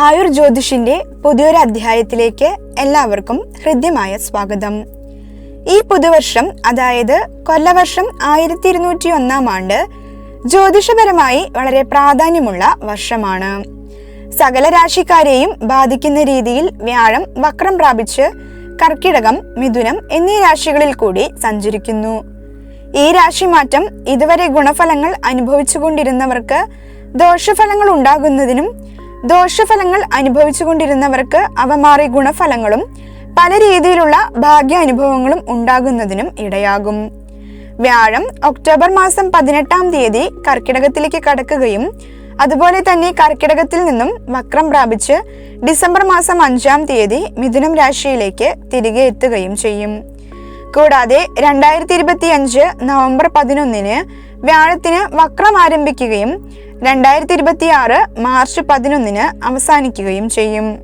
ആയുർ ജ്യോതിഷിന്റെ പുതിയൊരു അധ്യായത്തിലേക്ക് എല്ലാവർക്കും ഹൃദ്യമായ സ്വാഗതം. ഈ പുതുവർഷം അതായത് കൊല്ലവർഷം ആയിരത്തി ഇരുന്നൂറ്റി ഒന്നാം ആണ്ട് ജ്യോതിഷപരമായി വളരെ പ്രാധാന്യമുള്ള വർഷമാണ്. സകല രാശിക്കാരെയും ബാധിക്കുന്ന രീതിയിൽ വ്യാഴം വക്രം പ്രാപിച്ച് കർക്കിടകം മിഥുനം എന്നീ രാശികളിൽ കൂടി സഞ്ചരിക്കുന്നു. ഈ രാശിമാറ്റം ഇതുവരെ ഗുണഫലങ്ങൾ അനുഭവിച്ചുകൊണ്ടിരുന്നവർക്ക് ദോഷഫലങ്ങൾ ഉണ്ടാകുന്നതിനും ദോഷഫലങ്ങൾ അനുഭവിച്ചുകൊണ്ടിരുന്നവർക്ക് അവ മാറി ഗുണഫലങ്ങളും പല രീതിയിലുള്ള ഭാഗ്യാനുഭവങ്ങളും ഉണ്ടാകുന്നതിനും ഇടയാകും. വ്യാഴം ഒക്ടോബർ മാസം പതിനെട്ടാം തീയതി കർക്കിടകത്തിലേക്ക് കടക്കുകയും അതുപോലെ തന്നെ കർക്കിടകത്തിൽ നിന്നും വക്രം പ്രാപിച്ച് ഡിസംബർ മാസം അഞ്ചാം തീയതി മിഥുനം രാശിയിലേക്ക് തിരികെ എത്തുകയും ചെയ്യും. കൂടാതെ രണ്ടായിരത്തി ഇരുപത്തി അഞ്ച് നവംബർ പതിനൊന്നിന് വ്യാഴത്തിന് വക്രം ആരംഭിക്കുകയും രണ്ടായിരത്തി ഇരുപത്തി ആറ് മാർച്ച് പതിനൊന്നിന് അവസാനിക്കുകയും ചെയ്യും.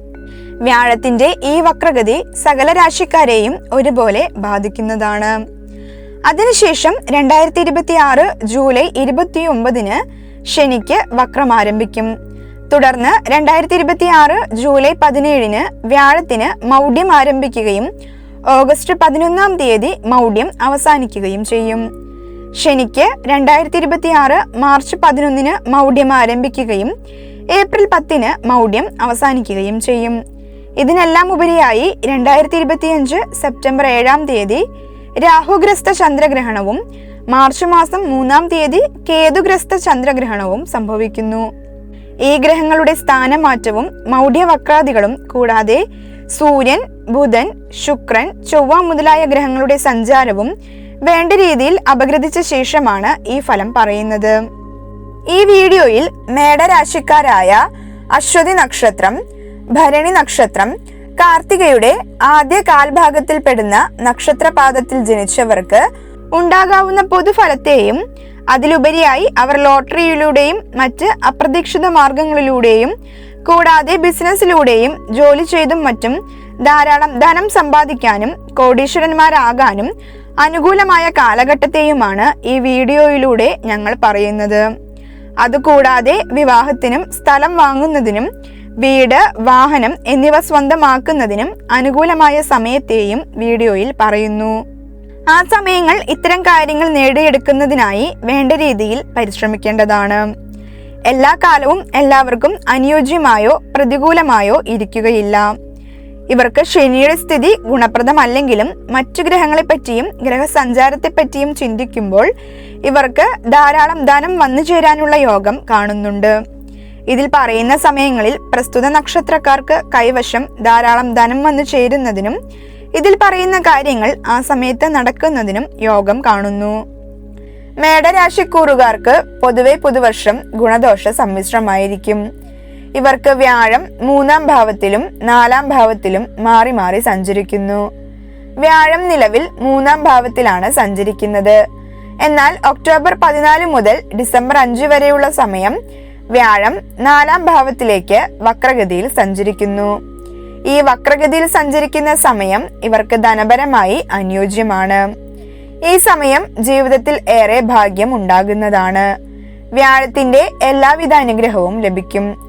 വ്യാഴത്തിന്റെ ഈ വക്രഗതി സകല രാശിക്കാരെയും ഒരുപോലെ ബാധിക്കുന്നതാണ്. അതിനുശേഷം രണ്ടായിരത്തി ഇരുപത്തി ആറ് ജൂലൈ ഇരുപത്തി ഒമ്പതിന് ശനിക്ക് വക്രം ആരംഭിക്കും. തുടർന്ന് രണ്ടായിരത്തി ഇരുപത്തി ആറ് ജൂലൈ പതിനേഴിന് വ്യാഴത്തിന് മൗഢ്യം ആരംഭിക്കുകയും ഓഗസ്റ്റ് പതിനൊന്നാം തീയതി മൗഢ്യം അവസാനിക്കുകയും ചെയ്യും. ശനിക്ക് രണ്ടായിരത്തി ഇരുപത്തി ആറ് മാർച്ച് പതിനൊന്നിന് മൗഢ്യം ആരംഭിക്കുകയും ഏപ്രിൽ പത്തിന് മൗഢ്യം അവസാനിക്കുകയും ചെയ്യും. ഇതിനെല്ലാം ഉപരിയായി രണ്ടായിരത്തി ഇരുപത്തിയഞ്ച് സെപ്റ്റംബർ ഏഴാം തീയതി രാഹുഗ്രസ്ത ചന്ദ്രഗ്രഹണവും മാർച്ച് മാസം മൂന്നാം തീയതി കേതുഗ്രസ്ത ചന്ദ്രഗ്രഹണവും സംഭവിക്കുന്നു. ഈ ഗ്രഹങ്ങളുടെ സ്ഥാനമാറ്റവും മൗഢ്യവക്രാദികളും കൂടാതെ സൂര്യൻ ബുധൻ ശുക്രൻ ചൊവ്വ മുതലായ ഗ്രഹങ്ങളുടെ സഞ്ചാരവും വേണ്ട രീതിയിൽ അപഗ്രഥിച്ച ശേഷമാണ് ഈ ഫലം പറയുന്നത്. ഈ വീഡിയോയിൽ മേടരാശിക്കാരായ അശ്വതി നക്ഷത്രം ഭരണി നക്ഷത്രം കാർത്തികയുടെ ആദ്യ കാൽഭാഗത്തിൽ പെടുന്ന നക്ഷത്രപാദത്തിൽ ജനിച്ചവർക്ക് ഉണ്ടാകാവുന്ന പൊതുഫലത്തെയും അതിലുപരിയായി അവർ ലോട്ടറിയിലൂടെയും മറ്റ് അപ്രതീക്ഷിത മാർഗങ്ങളിലൂടെയും കൂടാതെ ബിസിനസ്സിലൂടെയും ജോലി ചെയ്തും മറ്റും ധാരാളം ധനം സമ്പാദിക്കാനും കോടീശ്വരന്മാരാകാനും അനുകൂലമായ കാലഘട്ടത്തെയുമാണ് ഈ വീഡിയോയിലൂടെ ഞങ്ങൾ പറയുന്നത്. അതുകൂടാതെ വിവാഹത്തിനും സ്ഥലം വാങ്ങുന്നതിനും വീട് വാഹനം എന്നിവ സ്വന്തമാക്കുന്നതിനും അനുകൂലമായ സമയത്തെയും വീഡിയോയിൽ പറയുന്നു. ആ സമയങ്ങൾ ഇത്തരം കാര്യങ്ങൾ നേടിയെടുക്കുന്നതിനായി വേണ്ട രീതിയിൽ പരിശ്രമിക്കേണ്ടതാണ്. എല്ലാ കാലവും എല്ലാവർക്കും അനുയോജ്യമായോ പ്രതികൂലമായോ ഇരിക്കുകയില്ല. ഇവർക്ക് ശനിയുടെ സ്ഥിതി ഗുണപ്രദമല്ലെങ്കിലും മറ്റു ഗ്രഹങ്ങളെപ്പറ്റിയും ഗ്രഹസഞ്ചാരത്തെപ്പറ്റിയും ചിന്തിക്കുമ്പോൾ ഇവർക്ക് ധാരാളം ധനം വന്നു ചേരാനുള്ള യോഗം കാണുന്നുണ്ട്. ഇതിൽ പറയുന്ന സമയങ്ങളിൽ പ്രസ്തുത നക്ഷത്രക്കാർക്ക് കൈവശം ധാരാളം ധനം വന്നു ചേരുന്നതിനും ഇതിൽ പറയുന്ന കാര്യങ്ങൾ ആ സമയത്ത് നടക്കുന്നതിനും യോഗം കാണുന്നു. മേടരാശിക്കൂറുകാർക്ക് പൊതുവെ പുതുവർഷം ഗുണദോഷ സമ്മിശ്രമായിരിക്കും. ഇവർക്ക് വ്യാഴം മൂന്നാം ഭാവത്തിലും നാലാം ഭാവത്തിലും മാറി മാറി സഞ്ചരിക്കുന്നു. വ്യാഴം നിലവിൽ മൂന്നാം ഭാവത്തിലാണ് സഞ്ചരിക്കുന്നത്. എന്നാൽ ഒക്ടോബർ പതിനാല് മുതൽ ഡിസംബർ അഞ്ച് വരെയുള്ള സമയം വ്യാഴം നാലാം ഭാവത്തിലേക്ക് വക്രഗതിയിൽ സഞ്ചരിക്കുന്നു. ഈ വക്രഗതിയിൽ സഞ്ചരിക്കുന്ന സമയം ഇവർക്ക് ധനപരമായി അനുയോജ്യമാണ്. ഈ സമയം ജീവിതത്തിൽ ഏറെ ഭാഗ്യം ഉണ്ടാകുന്നതാണ്. വ്യാഴത്തിന്റെ എല്ലാവിധ അനുഗ്രഹവും ലഭിക്കും.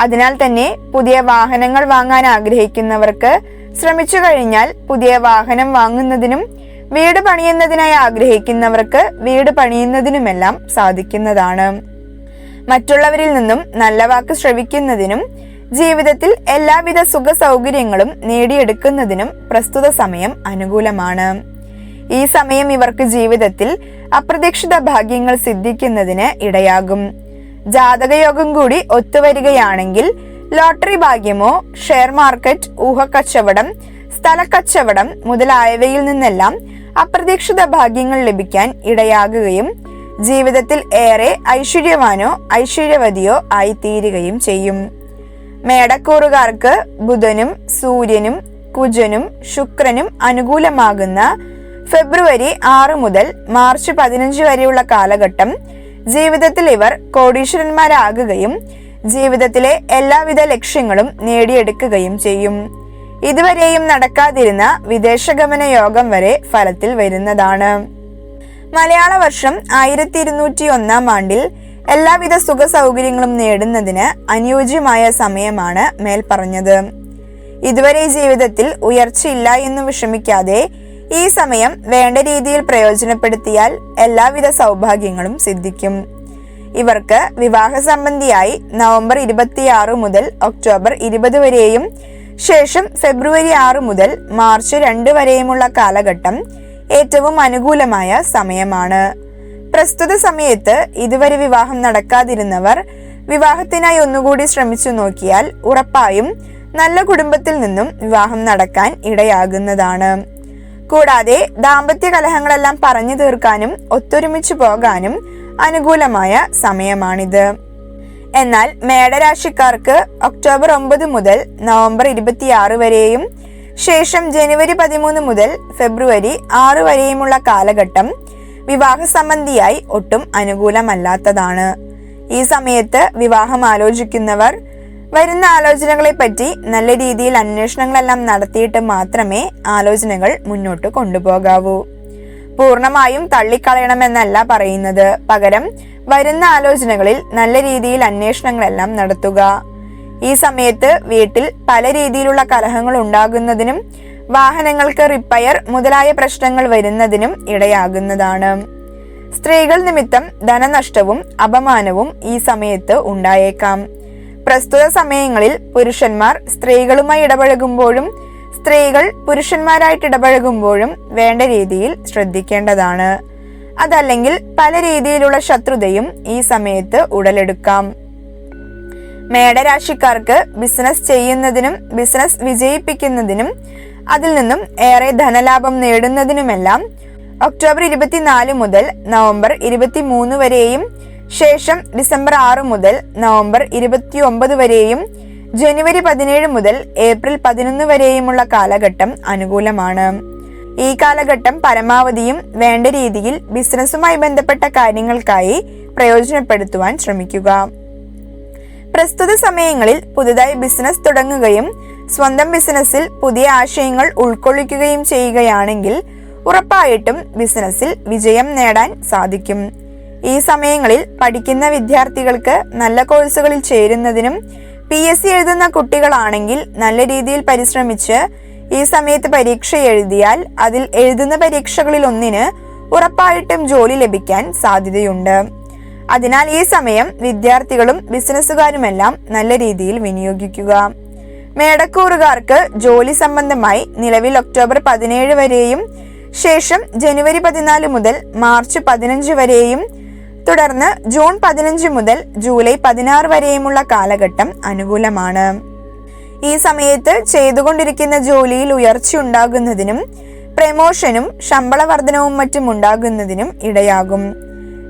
അതിനാൽ തന്നെ പുതിയ വാഹനങ്ങൾ വാങ്ങാൻ ആഗ്രഹിക്കുന്നവർക്ക് ശ്രമിച്ചു കഴിഞ്ഞാൽ പുതിയ വാഹനം വാങ്ങുന്നതിനും വീട് പണിയുന്നതിനായി ആഗ്രഹിക്കുന്നവർക്ക് വീട് പണിയുന്നതിനുമെല്ലാം സാധിക്കുന്നതാണ്. മറ്റുള്ളവരിൽ നിന്നും നല്ല വാക്ക് ശ്രവിക്കുന്നതിനും ജീവിതത്തിൽ എല്ലാവിധ സുഖ സൗകര്യങ്ങളും നേടിയെടുക്കുന്നതിനും പ്രസ്തുത സമയം അനുകൂലമാണ്. ഈ സമയം ഇവർക്ക് ജീവിതത്തിൽ അപ്രതീക്ഷിത ഭാഗ്യങ്ങൾ സിദ്ധിക്കുന്നതിന് ഇടയാകും. ജാതകയോഗം കൂടി ഒത്തുവരികയാണെങ്കിൽ ലോട്ടറി ഭാഗ്യമോ ഷെയർ മാർക്കറ്റ് ഊഹക്കച്ചവടം സ്ഥലക്കച്ചവടം മുതലായവയിൽ നിന്നെല്ലാം അപ്രതീക്ഷിത ഭാഗ്യങ്ങൾ ലഭിക്കാൻ ഇടയാകുകയും ജീവിതത്തിൽ ഏറെ ഐശ്വര്യവാനോ ഐശ്വര്യവതിയോ ആയിത്തീരുകയും ചെയ്യും. മേടക്കൂറുകാർക്ക് ബുധനും സൂര്യനും കുജനും ശുക്രനും അനുകൂലമാകുന്ന ഫെബ്രുവരി ആറ് മുതൽ മാർച്ച് പതിനഞ്ച് വരെയുള്ള കാലഘട്ടം ജീവിതത്തിൽ ഇവർ കോടീശ്വരന്മാരാകുകയും ജീവിതത്തിലെ എല്ലാവിധ ലക്ഷ്യങ്ങളും നേടിയെടുക്കുകയും ചെയ്യും. ഇതുവരെയും നടക്കാതിരുന്ന വിദേശഗമന യോഗം വരെ ഫലത്തിൽ വരുന്നതാണ്. മലയാള വർഷം ആയിരത്തി ഇരുന്നൂറ്റി ഒന്നാം ആണ്ടിൽ എല്ലാവിധ സുഖ സൗകര്യങ്ങളും നേടുന്നതിന് അനുയോജ്യമായ സമയമാണ് മേൽപ്പറഞ്ഞത്. ഇതുവരെ ജീവിതത്തിൽ ഉയർച്ചയില്ല എന്ന് വിഷമിക്കാതെ ഈ സമയം വേണ്ട രീതിയിൽ പ്രയോജനപ്പെടുത്തിയാൽ എല്ലാവിധ സൗഭാഗ്യങ്ങളും സിദ്ധിക്കും. ഇവർക്ക് വിവാഹ സംബന്ധിയായി നവംബർ ഇരുപത്തിയാറ് മുതൽ ഒക്ടോബർ ഇരുപത് വരെയും ശേഷം ഫെബ്രുവരി ആറ് മുതൽ മാർച്ച് രണ്ട് വരെയുമുള്ള കാലഘട്ടം ഏറ്റവും അനുകൂലമായ സമയമാണ്. പ്രസ്തുത സമയത്ത് ഇതുവരെ വിവാഹം നടക്കാതിരുന്നവർ വിവാഹത്തിനായി ഒന്നുകൂടി ശ്രമിച്ചു നോക്കിയാൽ ഉറപ്പായും നല്ല കുടുംബത്തിൽ നിന്നും വിവാഹം നടക്കാൻ ഇടയാകുന്നതാണ്. കൂടാതെ ദാമ്പത്യ കലഹങ്ങളെല്ലാം പറഞ്ഞു തീർക്കാനും ഒത്തൊരുമിച്ചു പോകാനും അനുകൂലമായ സമയമാണിത്. എന്നാൽ മേടരാശിക്കാർക്ക് ഒക്ടോബർ ഒമ്പത് മുതൽ നവംബർ ഇരുപത്തിയാറ് വരെയും ശേഷം ജനുവരി പതിമൂന്ന് മുതൽ ഫെബ്രുവരി ആറ് വരെയുമുള്ള കാലഘട്ടം വിവാഹ സംബന്ധിയായി ഒട്ടും അനുകൂലമല്ലാത്തതാണ്. ഈ സമയത്ത് വിവാഹം ആലോചിക്കുന്നവർ വരുന്ന ആലോചനകളെ പറ്റി നല്ല രീതിയിൽ അന്വേഷണങ്ങളെല്ലാം നടത്തിയിട്ട് മാത്രമേ ആലോചനകൾ മുന്നോട്ട് കൊണ്ടുപോകാവൂ. പൂർണമായും തള്ളിക്കളയണമെന്നല്ല പറയുന്നത്. പകരം വരുന്ന ആലോചനകളിൽ നല്ല രീതിയിൽ അന്വേഷണങ്ങളെല്ലാം നടത്തുക. ഈ സമയത്ത് വീട്ടിൽ പല രീതിയിലുള്ള കലഹങ്ങൾ ഉണ്ടാകുന്നതിനും വാഹനങ്ങൾക്ക് റിപ്പയർ മുതലായ പ്രശ്നങ്ങൾ വരുന്നതിനും ഇടയാകുന്നതാണ്. സ്ത്രീകൾ നിമിത്തം ധനനഷ്ടവും അപമാനവും ഈ സമയത്ത് ഉണ്ടായേക്കാം. പ്രസ്തുത സമയങ്ങളിൽ പുരുഷന്മാർ സ്ത്രീകളുമായി ഇടപഴകുമ്പോഴും സ്ത്രീകൾ പുരുഷന്മാരായിട്ട് ഇടപഴകുമ്പോഴും വേണ്ട രീതിയിൽ ശ്രദ്ധിക്കേണ്ടതാണ്. അതല്ലെങ്കിൽ പല രീതിയിലുള്ള ശത്രുതയും ഈ സമയത്ത് ഉടലെടുക്കാം. മേടരാശിക്കാർക്ക് ബിസിനസ് ചെയ്യുന്നതിനും ബിസിനസ് വിജയിപ്പിക്കുന്നതിനും അതിൽ നിന്നും ഏറെ ധനലാഭം നേടുന്നതിനുമെല്ലാം ഒക്ടോബർ ഇരുപത്തിനാല് മുതൽ നവംബർ ഇരുപത്തിമൂന്ന് വരെയും ശേഷം ഡിസംബർ ആറ് മുതൽ നവംബർ ഇരുപത്തി ഒമ്പത് വരെയും ജനുവരി പതിനേഴ് മുതൽ ഏപ്രിൽ പതിനൊന്ന് വരെയുമുള്ള കാലഘട്ടം അനുകൂലമാണ്. ഈ കാലഘട്ടം പരമാവധിയും വേണ്ട രീതിയിൽ ബിസിനസ്സുമായി ബന്ധപ്പെട്ട കാര്യങ്ങൾക്കായി പ്രയോജനപ്പെടുത്തുവാൻ ശ്രമിക്കുക. പ്രസ്തുത സമയങ്ങളിൽ പുതുതായി ബിസിനസ് തുടങ്ങുകയും സ്വന്തം ബിസിനസ്സിൽ പുതിയ ആശയങ്ങൾ ഉൾക്കൊള്ളിക്കുകയും ചെയ്യുകയാണെങ്കിൽ ഉറപ്പായിട്ടും ബിസിനസ്സിൽ വിജയം നേടാൻ സാധിക്കും. ഈ സമയങ്ങളിൽ പഠിക്കുന്ന വിദ്യാർത്ഥികൾക്ക് നല്ല കോഴ്സുകളിൽ ചേരുന്നതിനും പി എസ് സി എഴുതുന്ന കുട്ടികളാണെങ്കിൽ നല്ല രീതിയിൽ പരിശ്രമിച്ച് ഈ സമയത്ത് പരീക്ഷ എഴുതിയാൽ അതിൽ എഴുതുന്ന പരീക്ഷകളിൽ ഒന്നിന് ഉറപ്പായിട്ടും ജോലി ലഭിക്കാൻ സാധ്യതയുണ്ട്. അതിനാൽ ഈ സമയം വിദ്യാർത്ഥികളും ബിസിനസ്സുകാരുമെല്ലാം നല്ല രീതിയിൽ വിനിയോഗിക്കുക. മേടക്കൂറുകാർക്ക് ജോലി സംബന്ധമായി നിലവിൽ ഒക്ടോബർ പതിനേഴ് വരെയും ശേഷം ജനുവരി പതിനാല് മുതൽ മാർച്ച് പതിനഞ്ച് വരെയും തുടർന്ന് ജൂൺ പതിനഞ്ച് മുതൽ ജൂലൈ പതിനാറ് വരെയുമുള്ള കാലഘട്ടം അനുകൂലമാണ്. ഈ സമയത്ത് ചെയ്തുകൊണ്ടിരിക്കുന്ന ജോലിയിൽ ഉയർച്ച ഉണ്ടാകുന്നതിനും പ്രമോഷനും ശമ്പള വർധനവും മറ്റും ഉണ്ടാകുന്നതിനും ഇടയാകും.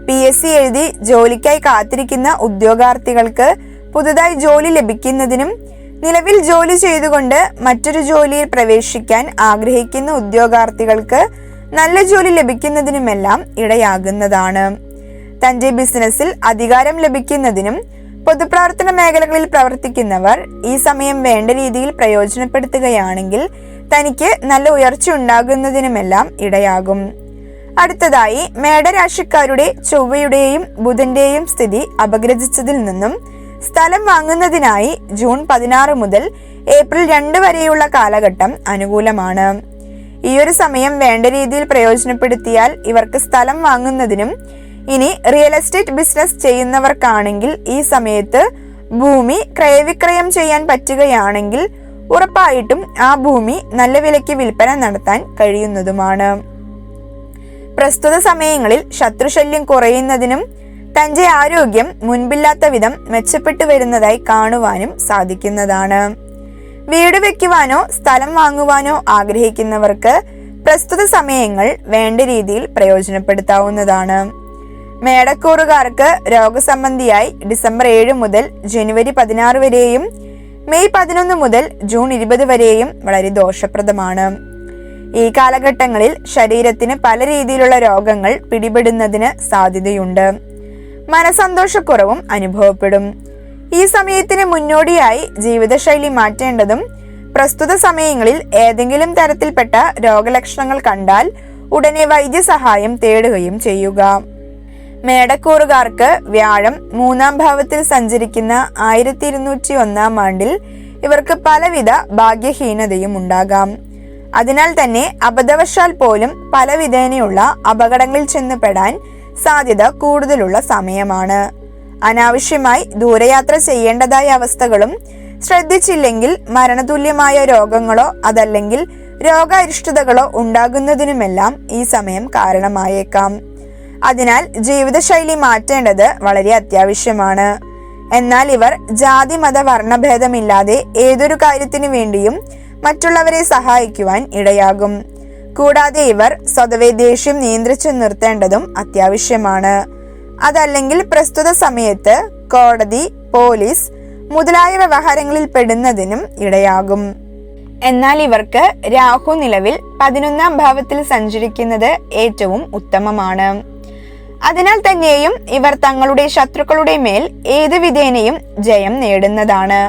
പി എസ് സി എഴുതി ജോലിക്കായി കാത്തിരിക്കുന്ന ഉദ്യോഗാർത്ഥികൾക്ക് പുതുതായി ജോലി ലഭിക്കുന്നതിനും നിലവിൽ ജോലി ചെയ്തുകൊണ്ട് മറ്റൊരു ജോലിയിൽ പ്രവേശിക്കാൻ ആഗ്രഹിക്കുന്ന ഉദ്യോഗാർത്ഥികൾക്ക് നല്ല ജോലി ലഭിക്കുന്നതിനുമെല്ലാം ഇടയാകുന്നതാണ്. തന്റെ ബിസിനസ്സിൽ അധികാരം ലഭിക്കുന്നതിനും പൊതുപ്രവർത്തന മേഖലകളിൽ പ്രവർത്തിക്കുന്നവർ ഈ സമയം വേണ്ട രീതിയിൽ പ്രയോജനപ്പെടുത്തുകയാണെങ്കിൽ തനിക്ക് നല്ല ഉയർച്ച ഉണ്ടാകുന്നതിനുമെല്ലാം ഇടയാകും. അടുത്തതായി മേടരാശിക്കാരുടെ ചൊവ്വയുടെയും ബുധന്റെയും സ്ഥിതി അപഗ്രഥിച്ചതിൽ നിന്നും സ്ഥലം വാങ്ങുന്നതിനായി ജൂൺ പതിനാറ് മുതൽ ഏപ്രിൽ രണ്ട് വരെയുള്ള കാലഘട്ടം അനുകൂലമാണ്. ഈ ഒരു സമയം വേണ്ട രീതിയിൽ പ്രയോജനപ്പെടുത്തിയാൽ ഇവർക്ക് സ്ഥലം വാങ്ങുന്നതിനും ഇനി റിയൽ എസ്റ്റേറ്റ് ബിസിനസ് ചെയ്യുന്നവർക്കാണെങ്കിൽ ഈ സമയത്ത് ഭൂമി ക്രയവിക്രയം ചെയ്യാൻ പറ്റുകയാണെങ്കിൽ ഉറപ്പായിട്ടും ആ ഭൂമി നല്ല വിലയ്ക്ക് വിൽപ്പന നടത്താൻ കഴിയുന്നതുമാണ്. പ്രസ്തുത സമയങ്ങളിൽ ശത്രുശല്യം കുറയുന്നതിനും തന്റെ ആരോഗ്യം മുൻപില്ലാത്ത വിധം മെച്ചപ്പെട്ടു വരുന്നതായി കാണുവാനും സാധിക്കുന്നതാണ്. വീട് വെക്കുവാനോ സ്ഥലം വാങ്ങുവാനോ ആഗ്രഹിക്കുന്നവർക്ക് പ്രസ്തുത സമയങ്ങൾ വേണ്ട രീതിയിൽ പ്രയോജനപ്പെടുത്താവുന്നതാണ്. മേടക്കൂറുകാർക്ക് രോഗസംബന്ധിയായി ഡിസംബർ ഏഴ് മുതൽ ജനുവരി പതിനാറ് വരെയും മെയ് പതിനൊന്ന് മുതൽ ജൂൺ ഇരുപത് വരെയും വളരെ ദോഷപ്രദമാണ്. ഈ കാലഘട്ടങ്ങളിൽ ശരീരത്തിന് പല രീതിയിലുള്ള രോഗങ്ങൾ പിടിപെടുന്നതിന് സാധ്യതയുണ്ട്. മനസന്തോഷക്കുറവും അനുഭവപ്പെടും. ഈ സമയത്തിന് മുന്നോടിയായി ജീവിതശൈലി മാറ്റേണ്ടതും പ്രസ്തുത സമയങ്ങളിൽ ഏതെങ്കിലും തരത്തിൽപ്പെട്ട രോഗലക്ഷണങ്ങൾ കണ്ടാൽ ഉടനെ വൈദ്യസഹായം തേടുകയും ചെയ്യുക. മേടക്കൂറുകാർക്ക് വ്യാഴം മൂന്നാം ഭാവത്തിൽ സഞ്ചരിക്കുന്ന ആയിരത്തി ഇരുന്നൂറ്റി ഒന്നാം ആണ്ടിൽ ഇവർക്ക് പലവിധ ഭാഗ്യഹീനതയും ഉണ്ടാകാം. അതിനാൽ തന്നെ അബദ്ധവശാൽ പോലും പലവിധേനയുള്ള അപകടങ്ങളിൽ ചെന്നുപെടാൻ സാധ്യത കൂടുതലുള്ള സമയമാണ്. അനാവശ്യമായി ദൂരയാത്ര ചെയ്യേണ്ടതായ അവസ്ഥകളും ശ്രദ്ധിച്ചില്ലെങ്കിൽ മരണതുല്യമായ രോഗങ്ങളോ അതല്ലെങ്കിൽ രോഗാരിഷ്ടതകളോ ഉണ്ടാകുന്നതിനുമെല്ലാം ഈ സമയം കാരണമായേക്കാം. അതിനാൽ ജീവിതശൈലി മാറ്റേണ്ടത് വളരെ അത്യാവശ്യമാണ്. എന്നാൽ ഇവർ ജാതി മത വർണഭേദമില്ലാതെ ഏതൊരു കാര്യത്തിനു വേണ്ടിയും മറ്റുള്ളവരെ സഹായിക്കുവാൻ ഇടയാകും. കൂടാതെ ഇവർ സ്വതവേ ദേഷ്യം നിയന്ത്രിച്ചു നിർത്തേണ്ടതും അത്യാവശ്യമാണ്. അതല്ലെങ്കിൽ പ്രസ്തുത സമയത്ത് കോടതി പോലീസ് മുതലായ വ്യവഹാരങ്ങളിൽ പെടുന്നതിനും ഇടയാകും. എന്നാൽ ഇവർക്ക് രാഹു നിലവിൽ പതിനൊന്നാം ഭാവത്തിൽ സഞ്ചരിക്കുന്നത് ഏറ്റവും ഉത്തമമാണ്. അതിനാൽ തന്നെയും ഇവർ തങ്ങളുടെ ശത്രുക്കളുടെ മേൽ ഏത് വിധേനയും ജയം നേടുന്നതാണ്.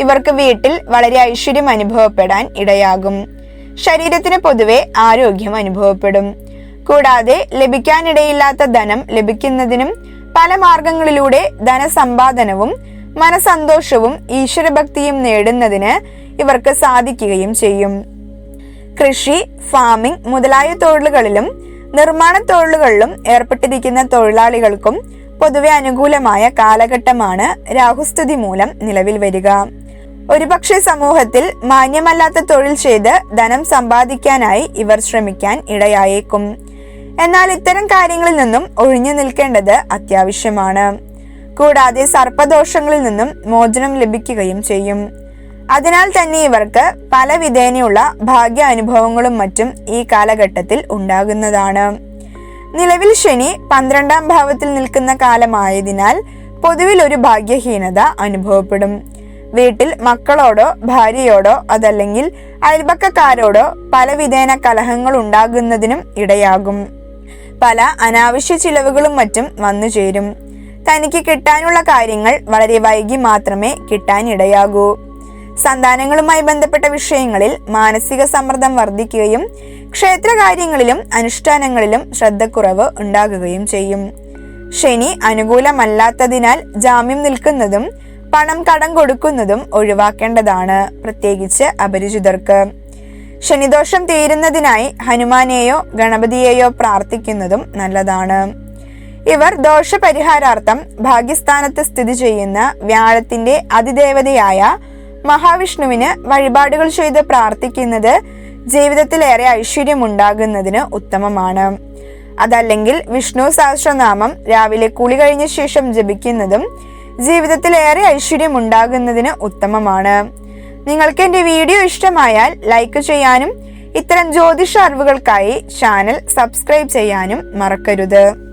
ഇവർക്ക് വീട്ടിൽ വളരെ ഐശ്വര്യം അനുഭവപ്പെടാൻ ഇടയാകും. ശരീരത്തിന് പൊതുവെ ആരോഗ്യം അനുഭവപ്പെടും. കൂടാതെ ലഭിക്കാനിടയില്ലാത്ത ധനം ലഭിക്കുന്നതിനും പല മാർഗങ്ങളിലൂടെ ധനസമ്പാദനവും മനസന്തോഷവും ഈശ്വരഭക്തിയും നേടുന്നതിന് ഇവർക്ക് സാധിക്കുകയും ചെയ്യും. കൃഷി ഫാമിംഗ് മുതലായ തൊഴിലുകളിലും നിർമ്മാണ തൊഴിലുകളിലും ഏർപ്പെട്ടിരിക്കുന്ന തൊഴിലാളികൾക്കും പൊതുവെ അനുകൂലമായ കാലഘട്ടമാണ് രാഹുസ്ഥിതി മൂലം നിലവിൽ വരിക. ഒരുപക്ഷെ സമൂഹത്തിൽ മാന്യമല്ലാത്ത തൊഴിൽ ചെയ്ത് ധനം സമ്പാദിക്കാനായി ഇവർ ശ്രമിക്കാൻ ഇടയായേക്കും. എന്നാൽ ഇത്തരം കാര്യങ്ങളിൽ നിന്നും ഒഴിഞ്ഞു നിൽക്കേണ്ടത് അത്യാവശ്യമാണ്. കൂടാതെ സർപ്പദോഷങ്ങളിൽ നിന്നും മോചനം ലഭിക്കുകയും ചെയ്യും. അതിനാൽ തന്നെ ഇവർക്ക് പല വിധേനയുള്ള ഭാഗ്യ അനുഭവങ്ങളും മറ്റും ഈ കാലഘട്ടത്തിൽ ഉണ്ടാകുന്നതാണ്. നിലവിൽ ശനി പന്ത്രണ്ടാം ഭാവത്തിൽ നിൽക്കുന്ന കാലമായതിനാൽ പൊതുവിൽ ഒരു ഭാഗ്യഹീനത അനുഭവപ്പെടും. വീട്ടിൽ മക്കളോടോ ഭാര്യയോടോ അതല്ലെങ്കിൽ അയൽപക്കക്കാരോടോ പല വിധേന കലഹങ്ങൾ ഉണ്ടാകുന്നതിനും ഇടയാകും. പല അനാവശ്യ ചിലവുകളും മറ്റും വന്നു ചേരും. തനിക്ക് കിട്ടാനുള്ള കാര്യങ്ങൾ വളരെ വൈകി മാത്രമേ കിട്ടാൻ ഇടയാകൂ സന്താനങ്ങളുമായി ബന്ധപ്പെട്ട വിഷയങ്ങളിൽ മാനസിക സമ്മർദ്ദം വർദ്ധിക്കുകയും ക്ഷേത്രകാര്യങ്ങളിലും അനുഷ്ഠാനങ്ങളിലും ശ്രദ്ധക്കുറവ് ഉണ്ടാകുകയും ചെയ്യും. ശനി അനുകൂലമല്ലാത്തതിനാൽ ജാമ്യം നിൽക്കുന്നതും പണം കടം കൊടുക്കുന്നതും ഒഴിവാക്കേണ്ടതാണ് പ്രത്യേകിച്ച് അപരിചിതർക്ക്. ശനിദോഷം തീരുന്നതിനായി ഹനുമാനെയോ ഗണപതിയെയോ പ്രാർത്ഥിക്കുന്നതും നല്ലതാണ്. ഇവർ ദോഷപരിഹാരാർത്ഥം ഭാഗ്യസ്ഥാനത്ത് സ്ഥിതി ചെയ്യുന്ന വ്യാഴത്തിന്റെ അതിദേവതയായ മഹാവിഷ്ണുവിന് വഴിപാടുകൾ ചെയ്ത് പ്രാർത്ഥിക്കുന്നത് ജീവിതത്തിലേറെ ഐശ്വര്യമുണ്ടാകുന്നതിന് ഉത്തമമാണ്. അതല്ലെങ്കിൽ വിഷ്ണു സഹസ്രനാമം രാവിലെ കുളി കഴിഞ്ഞ ശേഷം ജപിക്കുന്നതും ജീവിതത്തിലേറെ ഐശ്വര്യം ഉണ്ടാകുന്നതിന് ഉത്തമമാണ്. നിങ്ങൾക്ക് എന്റെ വീഡിയോ ഇഷ്ടമായാൽ ലൈക്ക് ചെയ്യാനും ഇത്തരം ജ്യോതിഷ അറിവുകൾക്കായി ചാനൽ സബ്സ്ക്രൈബ് ചെയ്യാനും മറക്കരുത്.